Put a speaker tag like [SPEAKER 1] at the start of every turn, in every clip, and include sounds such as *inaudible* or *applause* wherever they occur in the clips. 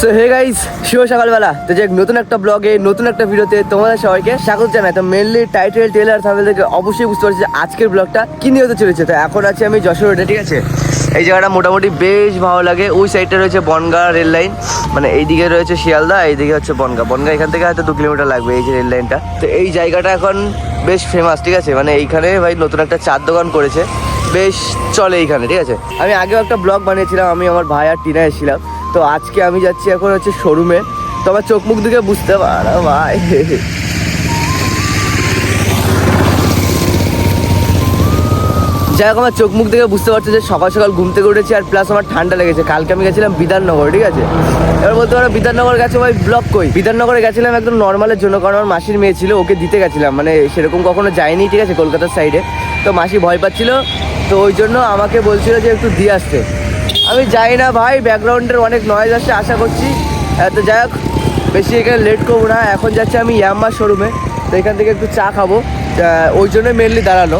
[SPEAKER 1] So hey guys শুভ সকালবেলা। তো যে নতুন একটা ব্লগে নতুন একটা ভিডিওতে তোমাদের সবাইকে স্বাগত জানাই। তো মেনলি টাইটেল টেলার থামেল থেকে অবশ্যই বুঝতে পারছি যে আজকের ব্লগটা কি নিয়ে হতে চলেছে। তো এখন আছি আমি যশোর রোডে ঠিক আছে? এই জায়গাটা মোটামুটি বেশ ভালো লাগে। ওই সাইডটা রয়েছে বনগা রেল লাইন মানে এইদিকে রয়েছে শিয়ালদা, এইদিকে হচ্ছে বনগা। বনগা এখান থেকে হয়তো দু কিলোমিটার লাগবে এই যে রেল লাইনটা তো এই জায়গাটা এখন বেশ ফেমাস ঠিক আছে? মানে এইখানে ভাই নতুন একটা চার দোকান করেছে। বেশ চলে এইখানে, ঠিক আছে? আমি আগেও একটা ব্লগ বানিয়েছিলাম, আমি আমার ভাই আর টিনা এসেছিলাম। তো আজকে আমি যাচ্ছি এখন হচ্ছে শোরুমে। তো আমার চোখ মুখ দিকে বুঝতে পারো, ভাই। যাই হোক, আমার চোখ মুখ দেখে বুঝতে পারছ যে সকাল সকাল ঘুম থেকে উঠেছি আর প্লাস আমার ঠান্ডা লেগেছে। কালকে আমি গেছিলাম বিধাননগর, ঠিক আছে? এবার বলতে পারো বিধাননগর গেছে ভাই ব্লক কই? বিধাননগরে গেছিলাম একদম নর্মালের জন্য, কারণ আমার মাসির মেয়ে ছিল, ওকে দিতে গেছিলাম। মানে সেরকম কখনো যায়নি, ঠিক আছে, কলকাতার সাইডে তো মাসি ভয় পাচ্ছিল, তো ওই জন্য আমাকে বলছিল যে একটু দিয়ে আসতে। আমি যাই না ভাই ব্যাকগ্রাউন্ডের অনেক নয়েজ আসছে, আশা করছি। এত তো যাই হোক, বেশি এখানে লেট করব না। এখন যাচ্ছি আমি ইয়াম্মার শোরুমে তো এখান থেকে একটু চা খাব। ওই জন্যই মেনলি দাঁড়াল।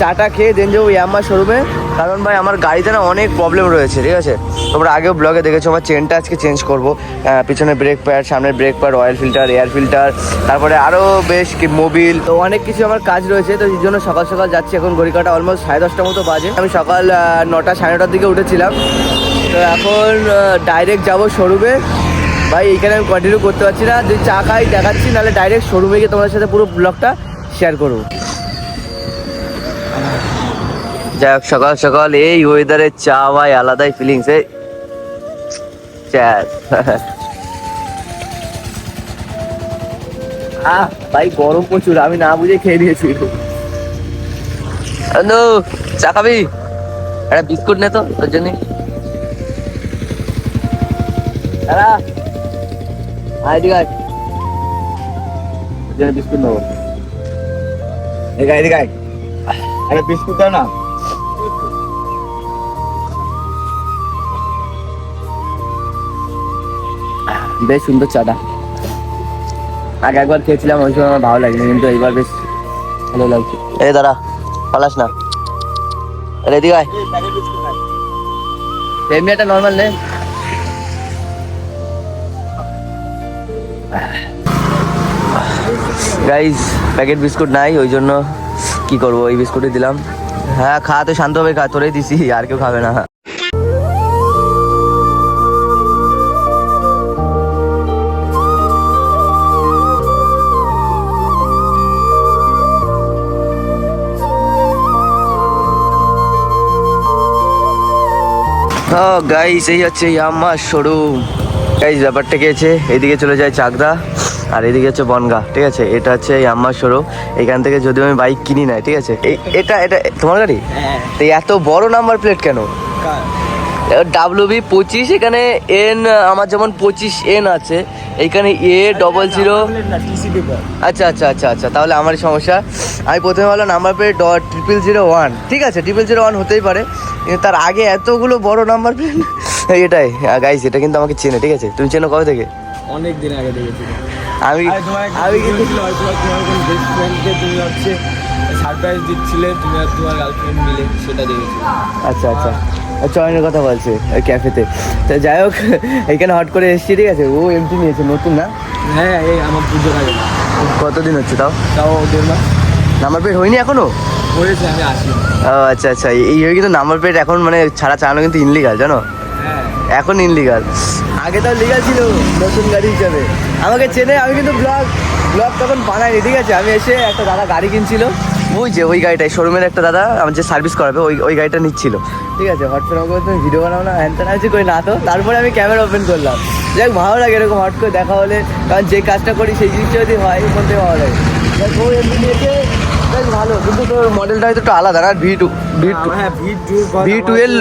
[SPEAKER 1] চাটা খেয়ে দেন যাব ইয়াম্মার শোরুমে কারণ ভাই, আমার গাড়িতে না অনেক প্রবলেম রয়েছে, ঠিক আছে? তোমরা আগেও ব্লগে দেখেছ, আমার চেনটা আজকে চেঞ্জ করব। পিছনে ব্রেক প্যাড সামনে brake pad oil filter air filter তারপরে আরও বেশ কি মোবিল তো অনেক কিছু আমার কাজ রয়েছে, তো এই জন্য সকাল সকাল যাচ্ছি এখন ঘড়িকাটা অলমোস্ট সাড়ে দশটার মতো বাজে। আমি সকাল নটা, সাড়ে নটার দিকে উঠেছিলাম। তো এখন ডাইরেক্ট যাব শোরুমে ভাই, এইখানে আমি কন্টিনিউ করতে পারছি না। যদি চা খাই, দেখাচ্ছি, নাহলে ডাইরেক্ট শোরুমে গিয়ে তোমাদের সাথে পুরো ব্লগটা শেয়ার করব। যাই হোক সকাল সকাল এই ওয়েদারে চা ভাই আলাদাই ফিলিংস এই। আহ ভাই গরম প্রচুর আমি না বুঝে খেয়ে নিয়েছি। বন্ধু চা খাবি? একটা বিস্কুট নে তো তোর জন্য। তোর জন্য বিস্কুট নেব। এদিকে এদিকে। একটা বিস্কুট দাও না। বেশ সুন্দর চাটা। আগে একবার খেয়েছিলাম ওই সময় আমার ভালো লাগেনি কিন্তু এইবার বেশ ভালো লাগছে। এই দাঁড়া পালাস না। রেডি গায় এমনি একটা নর্মাল নে। গাইস প্যাকেট বিস্কুট নাই ওই জন্য কি করব? এই বিস্কুটই দিলাম। হ্যাঁ খা তো শান্ত হবে খা তোরেই দিছি আর কেউ খাবে না। গাইস এই হচ্ছে ইয়াম্মা শোরুম গাইস ব্যাপারটা কি আছে এইদিকে চলে যায় চাকদা আর এদিকে হচ্ছে বনগা ঠিক আছে? এটা হচ্ছে ইয়াম্মা শোরুম এখান থেকে যদি আমি বাইক কিনি না ঠিক আছে? এটা এটা তোমার গাড়ি? তো এত বড় নাম্বার প্লেট কেন? ডাব্লিউ বি পঁচিশ এখানে এন আমার যেমন পঁচিশ এন আছে এখানে এ ডবল জিরো আচ্ছা আচ্ছা আচ্ছা আচ্ছা তাহলে আমারই সমস্যা। আমি প্রথমে ভাবলাম number plate dot triple zero one ঠিক আছে ট্রিপল জিরো ওয়ান হতেই পারে। তার আগে এতগুলো বড় নাম্বার প্লেট *laughs* এটাই। গাইস এটা কিন্তু আমাকে চেনে ঠিক আছে? তুমি চেনো কবে থেকে?
[SPEAKER 2] অনেক দিন আগে দেখেছি।
[SPEAKER 1] আমি আমি কিন্তু
[SPEAKER 2] বেস্ট ফ্রেন্ডকে তুমি হচ্ছে সারপ্রাইজ দিচ্ছিলে তুমি আর তোমার গার্লফ্রেন্ড মিলে সেটা দেখেছি।
[SPEAKER 1] আচ্ছা আচ্ছা। চয়নের কথা বলছে ওই ক্যাফেতে। তো যাই হোক *laughs* এখানে হট করে এসেছি ঠিক আছে? ও এমটি নিয়েছে নতুন না?
[SPEAKER 2] হ্যাঁ এই আমার পুজো আগে।
[SPEAKER 1] কতদিন হচ্ছে তাও?
[SPEAKER 2] তাও দেড় মাস।
[SPEAKER 1] নাম্বার প্লেট হয়নি এখনও?
[SPEAKER 2] হয়েছে আমি আসি
[SPEAKER 1] ও আচ্ছা আচ্ছা। এই এই কিন্তু নাম্বার প্লেট এখন মানে ছাড়া চালানো কিন্তু ইনলিগাল জানো?
[SPEAKER 2] হ্যাঁ।
[SPEAKER 1] এখন ইনলিগাল আগে তাও লিগাল ছিল নতুন গাড়ি হিসাবে। আমাকে চেনে আমি কিন্তু ব্লগ ব্লগ তখন বানাইনি ঠিক আছে? আমি এসে একটা দাদা গাড়ি কিনছিল। ওই যে ওই গাড়িটাই শোরুমের একটা দাদা আমার যে সার্ভিস করাবে ওই ওই গাড়িটা নিচ্ছিল। ঠিক আছে হট করে আমাকে তুমি ভিডিও বানাও না হ্যান আছে কই না তো? তারপরে আমি ক্যামেরা ওপেন করলাম। যাক ভালো লাগে এরকম হট করে দেখা হলে। কারণ যে কাজটা করি সেই জিনিসটা যদি হয় থেকে ভালো লাগে। ও এমনি নিয়েছে। বেশ ভালো কিন্তু তোর মডেলটা হয়তো একটু আলাদা না? ভি টু ভি টু
[SPEAKER 2] হ্যাঁ ভি টু
[SPEAKER 1] ভি টুয়েলভ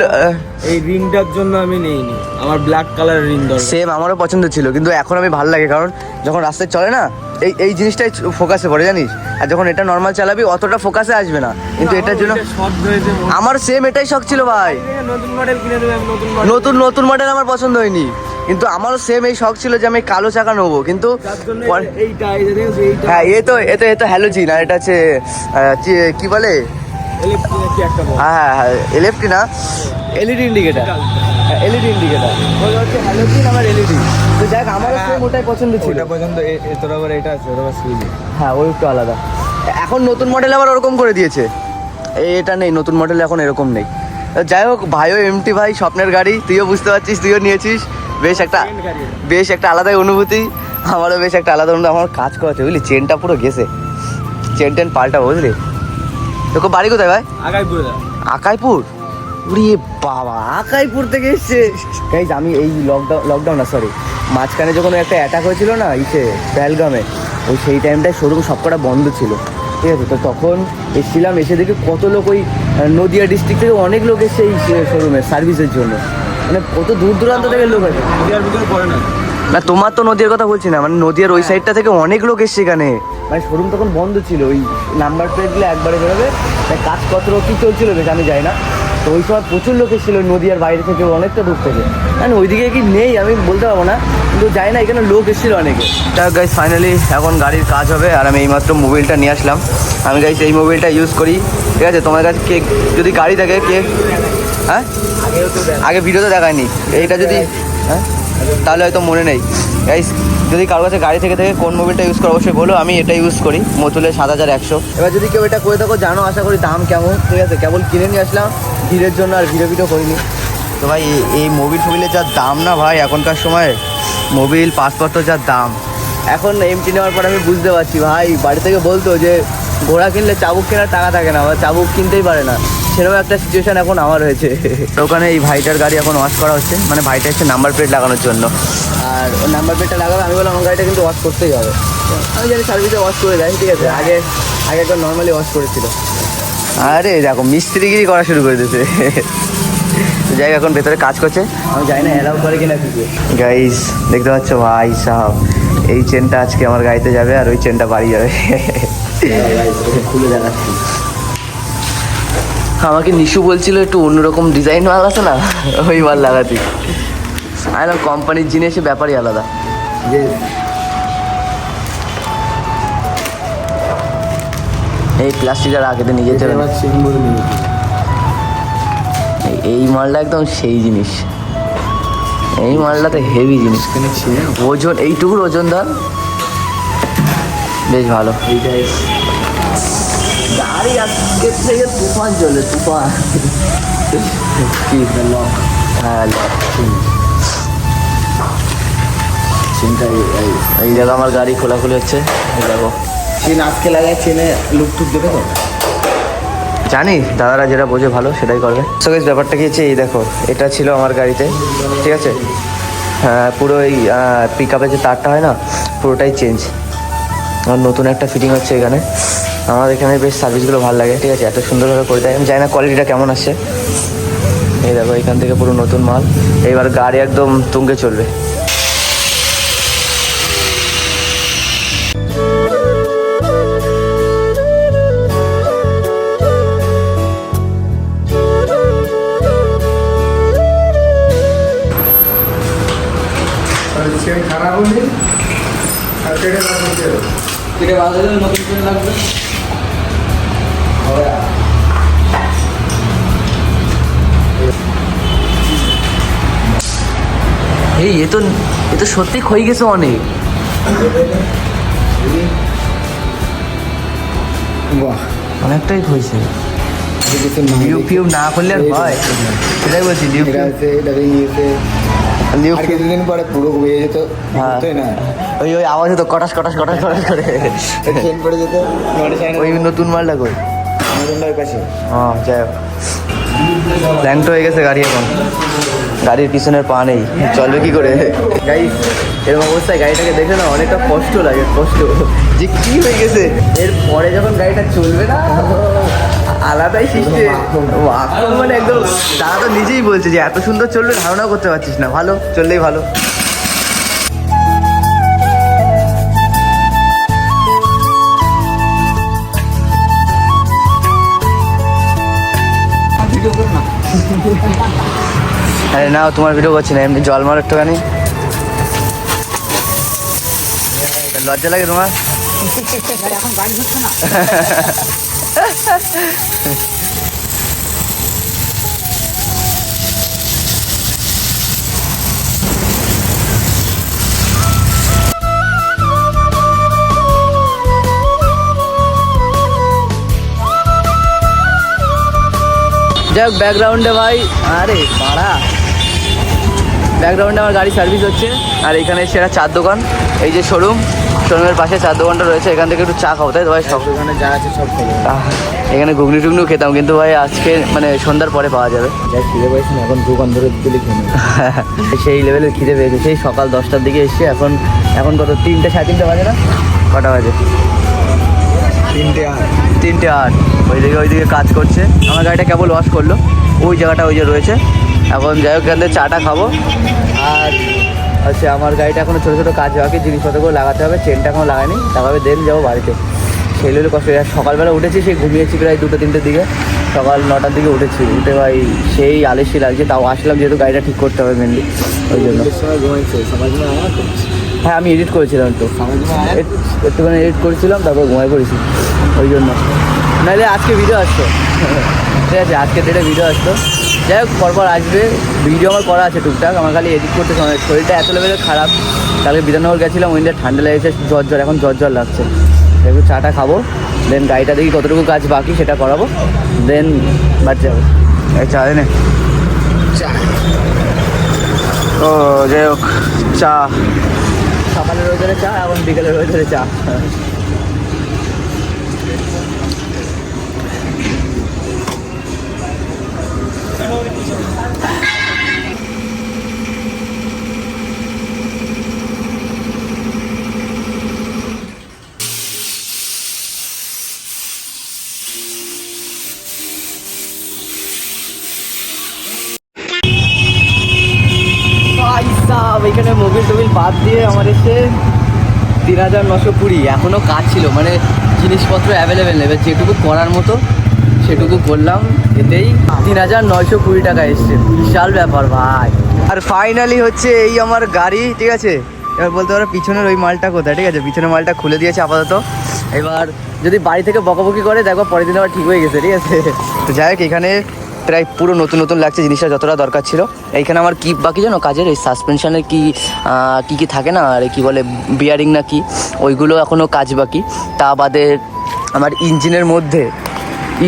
[SPEAKER 2] এই রিংটার জন্য আমি নেইনি। আমার ব্ল্যাক কালার রিং দরকার।
[SPEAKER 1] সেম আমারও পছন্দ ছিল কিন্তু এখন আমি ভালো লাগে কারণ যখন রাস্তায় চলে না এই এই জিনিসটাই ফোকাসে পড়ে জানিস? আর যখন এটা নর্মাল চালাবি অতটা ফোকাসে আসবে না। কিন্তু এটার জন্য আমার সেম এটাই শখ ছিল ভাই।
[SPEAKER 2] নতুন মডেল কিনে দেবে নতুন
[SPEAKER 1] নতুন নতুন মডেল আমার পছন্দ হয়নি। কিন্তু আমারও সেম এই শখ ছিল যে আমি কালো চাকা নেব কিন্তু হ্যাঁ এ তো এ তো এ তো হ্যালোজিন আর এটা হচ্ছে কি- বলে
[SPEAKER 2] ইলেকট্রিক কি একটা
[SPEAKER 1] হ্যাঁ হ্যাঁ এলএফটি না? এলইডি ইন্ডিকেটার এলইডি ইন্ডিকেটার ওই হচ্ছে হ্যালোজিন আমার এলইডি তো গেছিলাম ওটাই পছন্দ ছিল।
[SPEAKER 2] ওটা তোর আবার এটা আছে ওটা আবার
[SPEAKER 1] হ্যাঁ ওই একটু আলাদা। এখন নতুন মডেল আবার ওরকম করে দিয়েছে। এটা নেই নতুন মডেল এখন এরকম নেই। যাই হোক ভাইও এমটি ভাই স্বপ্নের গাড়ি তুইও বুঝতে পারছিস তুইও নিয়েছিস। বেশ একটা বেশ একটা আলাদাই অনুভূতি। আমারও বেশ একটা আলাদা অনুভূতি। আমার কাজ করাচ্ছে বুঝলি? চেনটা পুরো গেছে। চেন টেন পাল্টা বুঝলি? তোকে বাড়ি কোথায় ভাই?
[SPEAKER 2] আগাই পুরো
[SPEAKER 1] আকাইপুর? উরে বাবা আকাইপুর থেকে এসছে। গাইজ আমি এই লকডাউন লকডাউন না সরি মাঝখানে যখন একটা অ্যাটাক হয়েছিল না ইসে পেহেলগামে ওই সেই টাইমটায় শোরুম সবকটা বন্ধ ছিল। ঠিক আছে তো তখন এসেছিলাম এসে দেখি কত লোক ওই নদিয়া ডিস্ট্রিক্ট থেকে অনেক লোক এসছে এই শোরুমে সার্ভিসের জন্য। মানে কত দূর দূরান্ত থেকে লোক আছে
[SPEAKER 2] নদীয়ার ভিতরে পড়ে না।
[SPEAKER 1] না তোমার তো নদীর কথা বলছি না মানে নদীর ওই সাইডটা থেকে অনেক লোক এসছে এখানে। মানে শোরুম তখন বন্ধ ছিল ওই নাম্বার প্লেটগুলো একবারে বেরোবে তাই কাজপত্র কি চলছিল বেশ আমি যাই না। তো ওই সময় প্রচুর লোক এসেছিল নদীয়ার বাইরে থেকে অনেকটা দূর থেকে। মানে ওইদিকে কি নেই আমি বলতে পারব না কিন্তু যাই না এখানে লোক এসেছিল অনেকে। যাক গাইজ ফাইনালি এখন গাড়ির কাজ হবে আর আমি এইমাত্র মোবাইলটা নিয়ে আসলাম। আমি গাইজ এই মোবাইলটা ইউজ করি ঠিক আছে? তোমার কাছে কে যদি গাড়ি থাকে কে হ্যাঁ? আগে ভিডিওতে দেখায়নি। এইটা যদি হ্যাঁ? তাহলে হয়তো মনে নেই। গাইস যদি কারোর কাছে গাড়ি থেকে থেকে কোন মোবিলটা ইউজ করো, অবশ্যই বলো, আমি এটা ইউজ করি, মতুলের সাত হাজার একশো। এবার যদি কেউ এটা করে থাকো, জানো, আশা করি দাম কেমন? ঠিক আছে, কেবল কিনে নিয়ে আসলাম, ভিড়ের জন্য আর ভিডিও ভিডিও করিনি। তো ভাই, এই- এই মোবিল ফোবিলের যা দাম না ভাই, এখনকার সময় মোবিল পাসপোর্ট যা দাম। এখন এমটি নেওয়ার পর আমি বুঝতে পারছি, ভাই, বাড়ি থেকে বলতো যে, ঘোড়া কিনলে চাবুক কেনার টাকা থাকে না, বা চাবুক কিনতেই পারে না। সেরকম একটা সিচুয়েশন এখন আমার হয়েছে। ওখানে এই ভাইটার গাড়ি এখন ওয়াশ করা হচ্ছে। মানে ভাইটা হচ্ছে নাম্বার প্লেট লাগানোর জন্য। আর ও নাম্বার প্লেটটা লাগাবে, আমি বললাম আমার গাড়িটা কিন্তু ওয়াশ করতেই হবে। আমি জানি সার্ভিসে ওয়াশ করে দেয়, ঠিক আছে? আগে আগে একবার নর্মালি ওয়াশ করেছিল। আরে দেখো মিস্ত্রিগিরি করা শুরু করে দিয়েছে। যাই এখন ভেতরে কাজ করছে। আমি জানি না অ্যালাউ করে কিনা কিছু গাইস দেখতে পাচ্ছ ভাই সাহেব, এই চেনটা আজকে আমার গাড়িতে যাবে আর ওই চেনটা বাড়ি যাবে। খুলে দেখাচ্ছি। আমাকে নিশু বলছিল একটু অন্যরকম ডিজাইন মাল আছে না ওই মাল লাগাতে। আরে কোম্পানির জিনিসের ব্যাপারই আলাদা। এই প্লাস্টিকের আগে তো নিজে চলে
[SPEAKER 2] এবার চেন বলে নিয়ে
[SPEAKER 1] এই- এই মালটা একদম সেই জিনিস। এই মালটা তো হেভি জিনিস ওজন এইটুকুর ওজন ধর। বেশ ভালো।
[SPEAKER 2] এইটাই
[SPEAKER 1] গাড়ি আজকে থেকে তুফান চলে তুফান। লক হ্যাঁ লক
[SPEAKER 2] এই
[SPEAKER 1] দেখো আমার গাড়ি খোলাখুলি হচ্ছে দেখো।
[SPEAKER 2] চেন আজকে লাগায় চেনে লুক টুক দেবে তো?
[SPEAKER 1] জানি দাদারা যেটা বোঝে ভালো সেটাই করবে। সো গাইস ব্যাপারটা কি হচ্ছে এই দেখো এটা ছিল আমার গাড়িতে ঠিক আছে? হ্যাঁ পুরো এই পিক আপের যে তারটা হয় না পুরোটাই চেঞ্জ আমার নতুন একটা ফিটিং হচ্ছে এখানে। আমার এখানে বেশ সার্ভিসগুলো ভালো লাগে, ঠিক আছে? এত সুন্দরভাবে করে দেয়। আমি জানি না কোয়ালিটিটা কেমন আসছে। এই দেখো, এখান থেকে পুরো নতুন মাল। এইবার গাড়ি একদম তুঙ্গে চলবে।
[SPEAKER 2] কেটে নতুন চেন লাগবে
[SPEAKER 1] এই এ তো এ তো সত্যি ক্ষয়ে গেছে অনেক।
[SPEAKER 2] বাহ।
[SPEAKER 1] অনেকটাই ক্ষয়েছে।
[SPEAKER 2] কিছু না
[SPEAKER 1] ফিউ না করলে আর হয়? সেটাই বলছি লিউ
[SPEAKER 2] এটা আছে ইয়েতে
[SPEAKER 1] লিউ
[SPEAKER 2] আর
[SPEAKER 1] ফিউ
[SPEAKER 2] কিছুদিন পরে পুরো হয়ে যেত
[SPEAKER 1] হ্যাঁ।
[SPEAKER 2] তাই না?
[SPEAKER 1] ওই ওই আওয়াজ হতো কটাস কটাস কটাস কটাস করে।
[SPEAKER 2] পড়ে যেত।
[SPEAKER 1] ওই নতুন মালটা কই?
[SPEAKER 2] নতুনটার পাশে।
[SPEAKER 1] হ্যাঁ যাই হোক। ল্যাংট হয়ে গেছে গাড়ি এখন। গাড়ির পিছনের পা নেই। চলবে কি করে? গাড়ি এরকম অবস্থায় গাড়িটাকে দেখে না অনেকটা কষ্ট লাগে কষ্ট। যে কি হয়ে গেছে? এর পরে যখন গাড়িটা চলবে না আলাদাই সিস্টেম। এখন মানে একদম তারা তো নিজেই বলছে যে এত সুন্দর চললে ধারণাও করতে পারছিস না। ভালো চললেই ভালো। আরে না তোমার ভিডিও করছি না এমনি জল মারো একটুখানি। লজ্জা লাগে তোমার? যাই *laughs* যাক ব্যাকগ্রাউন্ডে ভাই, আরে পাড়া ব্যাকগ্রাউন্ডে আমার গাড়ি সার্ভিস হচ্ছে, আর এখানে সেটা চার দোকান, এই যে শোরুম শোরুমের পাশে চার দোকানটা রয়েছে এখান থেকে একটু চা খাব তাই তো ভাই? সব
[SPEAKER 2] ওখানে যা আছে সব
[SPEAKER 1] আহ, এখানে ঘুগনি টুগনিও খেতাম কিন্তু ভাই আজকে মানে সন্ধ্যার পরে পাওয়া যাবে।
[SPEAKER 2] যা খিদে পাইছি না, এখন দোকান ধরে দিলে। *laughs*
[SPEAKER 1] সেই লেভেলের খিদে পেয়েছে সেই সকাল দশটার দিকে এসছে এখন এখন কত? তিনটে সাড়ে তিনটে বাজে না? কটা বাজে?
[SPEAKER 2] তিনটে আট।
[SPEAKER 1] তিনটে আট। ওইদিকে ওইদিকে কাজ করছে। আমার গাড়িটা কেবল ওয়াশ করল। ওই জায়গাটা ওই যে রয়েছে। এখন যাই হোক এখান থেকে চাটা খাব। আর হচ্ছে আমার গাড়িটা এখনও ছোটো ছোটো কাজ বাকি জিনিসপত্রগুলো লাগাতে হবে চেনটা এখনও লাগাইনি লাগাবে দেন যাব বাড়িতে। সেই লেভেলে কষ্ট আর সকালবেলা উঠেছি সেই ঘুমিয়েছি প্রায় দুটো তিনটের দিকে। সকাল নটার দিকে উঠেছি উঠে ভাই সেই আলেসি লাগছে তাও আসলাম যেহেতু গাড়িটা ঠিক করতে হবে মেনলি ওই জন্য। হ্যাঁ আমি এডিট করেছিলাম একটু- একটুখানি এডিট করেছিলাম তারপর ঘুমাই পড়েছি ওই জন্য। নাহলে আজকে ভিডিও আসতো। ঠিক আছে আজকে ডেটে ভিডিও আসতো। যাই হোক পরপর আসবে। ভিডিও আমার করা আছে টুকটাক আমার খালি এডিট করতে সময় শরীরটা এত লেভেলের খারাপ কালকে বিধাননগর গেছিলাম উইন্ডে ঠান্ডা লেগেছে জ্বর জ্বর এখন জ্বর জ্বর লাগছে। একটু চাটা খাব দেন গাড়িটা দেখি কতটুকু কাজ বাকি সেটা করাবো দেন বাড়ি যাব। চা এনে। ও যাই হোক চা। সকালের ওয়েদারে চা এখন বিকেলের ওয়েদারে চা। এখানে মোবিল টোবিল বাদ দিয়ে আমার এসে তিন হাজার নশো কুড়ি এখনও কাজ ছিল মানে জিনিসপত্র অ্যাভেলেবেল নেবে যেটুকু করার মতো, সেটুকু করলাম, এতেই তিন হাজার নয়শো কুড়ি টাকা এসছে। বিশাল ব্যাপার, ভাই। আর ফাইনালি হচ্ছে এই আমার গাড়ি, ঠিক আছে? এবার বলতে পারো পিছনের ওই মালটা কোথায়, ঠিক আছে? পিছনের মালটা খুলে দিয়েছে আপাতত। এবার যদি বাড়ি থেকে বকাবকি করে দেখো পরের দিন আবার ঠিক হয়ে গেছে, ঠিক আছে? তো যাই হোক, এখানে প্রায় পুরো নতুন নতুন লাগছে জিনিসটা যতটা দরকার ছিল। এইখানে আমার কি বাকি জানো কাজের, এই সাসপেনশনের কি কি কি থাকে না, আর কি বলে বিয়ারিং না কি, ওইগুলো এখনও কাজ বাকি। তা বাদে আমার ইঞ্জিনের মধ্যে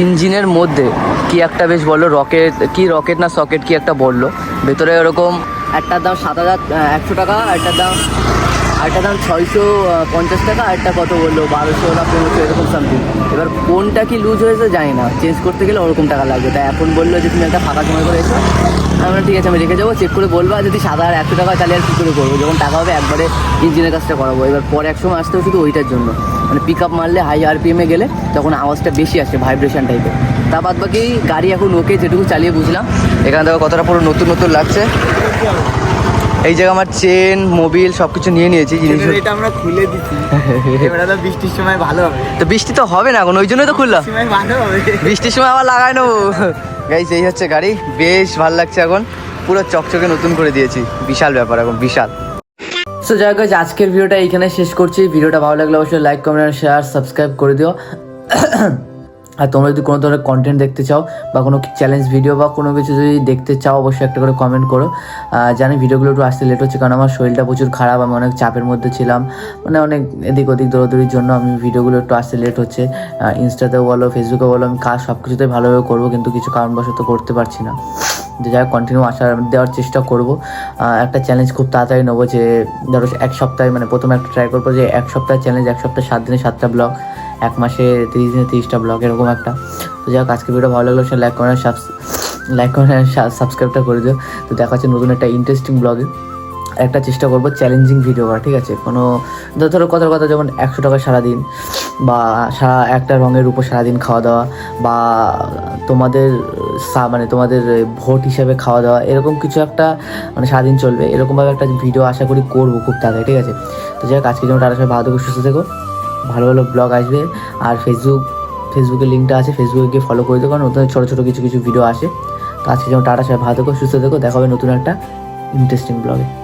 [SPEAKER 1] ইঞ্জিনের মধ্যে কি একটা বেশ বলল রকেট, কি রকেট না সকেট কি একটা বলল। ভেতরে ওরকম একটার দাম সাত হাজার একশো টাকা একটার দাম আরেকটার দাম ছয়শো পঞ্চাশ টাকা আরেকটা কত বলল? বারোশো না পনেরোশো এরকম সামথিং এবার কোনটা কি লুজ হয়েছে জানি না। চেঞ্জ করতে গেলে ওরকম টাকা লাগবে। তাই এখন বলল যে তুমি একটা ফাঁকা সময় করে এসো। আমি বললাম, ঠিক আছে আমি রেখে যাব। চেক করে বলব আর যদি সাদা আর একশো টাকা তাহলে আর কী করে করব? যখন টাকা হবে একবারে ইঞ্জিনের কাজটা করাবো। এবার পরে এক সময় আসতে শুধু ওইটার জন্য। মানে পিক আপ মারলে হাই আরপিএমে গেলে তখন আওয়াজটা বেশি আসে ভাইব্রেশন টাইপের তা বাদ বাকি গাড়ি এখন ওকে যেটুকু চালিয়ে বুঝলাম। এখানে দেখো কতটা পুরো নতুন নতুন লাগছে। এই জায়গায় আমার চেন মোবিল সব কিছু নিয়ে নিয়েছি জিনিস
[SPEAKER 2] এটা আমরা খুলে দিচ্ছি এবার তো বৃষ্টির সময় ভালো হবে।
[SPEAKER 1] তো বৃষ্টি তো হবে না এখন ওই জন্যই তো খুললাম।
[SPEAKER 2] সময় ভালো হবে।
[SPEAKER 1] বৃষ্টির সময় আবার লাগাই নেব। গাইস এই হচ্ছে গাড়ি। বেশ ভালো লাগছে এখন। পুরো চকচকে নতুন করে দিয়েছি। বিশাল ব্যাপার এখন বিশাল। সো যাই হোক আজকের ভিডিওটা এইখানে শেষ করছি। ভিডিওটা ভালো লাগলে অবশ্যই লাইক কমেন্ট শেয়ার সাবস্ক্রাইব করে দিও। আর তোমরা যদি কোনো ধরনের কন্টেন্ট দেখতে চাও বা কোনো চ্যালেঞ্জ ভিডিও বা কোনো কিছু যদি দেখতে চাও, অবশ্যই একটা করে কমেন্ট করো। জানি ভিডিওগুলো একটু আসতে লেট হচ্ছে কারণ আমার শরীরটা প্রচুর খারাপ, আমি অনেক চাপের মধ্যে ছিলাম। মানে অনেক এদিক ওদিক দৌড়াদৌড়ির জন্য আমি ভিডিওগুলো একটু আসতে লেট হচ্ছে। ইনস্টাতেও বলো ফেসবুকে বলো, আমি কাজ সব কিছুতে ভালোভাবে করব কিন্তু কিছু কারণবশত করতে পারছি না। যে যাই কন্টিনিউ আসার দেওয়ার চেষ্টা করব। একটা চ্যালেঞ্জ খুব তাড়াতাড়ি নেব যে, ধরো এক সপ্তাহে মানে প্রথমে একটা ট্রাই করব যে এক সপ্তাহ চ্যালেঞ্জ এক সপ্তাহে সাত দিনে সাতটা ব্লগ এক মাসে তিরিশ দিনে তিরিশটা ব্লগ এরকম একটা। তো যাই হোক, আজকে ভিডিও ভালো লাগল, সে লাইক করেন লাইক করেন সাবস্ক্রাইবটা করে দিও। তো দেখা হচ্ছে নতুন একটা ইন্টারেস্টিং ব্লগে একটা চেষ্টা করব চ্যালেঞ্জিং ভিডিও করা ঠিক আছে? কোনো ধরো ধরো কথার কথা যেমন একশো টাকা সারাদিন, বা সারা একটা রঙের উপর সারাদিন খাওয়া দাওয়া, বা তোমাদের সা- মানে তোমাদের ভোট হিসাবে খাওয়া দাওয়া, এরকম কিছু একটা মানে সারাদিন চলবে। এরকমভাবে একটা ভিডিও আশা করি করব খুব তাড়াতাড়ি, ঠিক আছে? তো যাই হোক আজকে যেমন টাটা, সবাই ভালো সুস্থ থেকো। ভালো ভালো ব্লগ আসবে। আর ফেসবুক ফেসবুকের লিঙ্কটা আছে ফেসবুকে গিয়ে ফলো করে দেবো কারণ নতুন ছোটো ছোটো কিছু কিছু ভিডিও আসে। তো আজকে যেমন টাটা, সবাই ভালো থেকো, সুস্থ থেকো, দেখা হবে নতুন একটা ইন্টারেস্টিং ব্লগে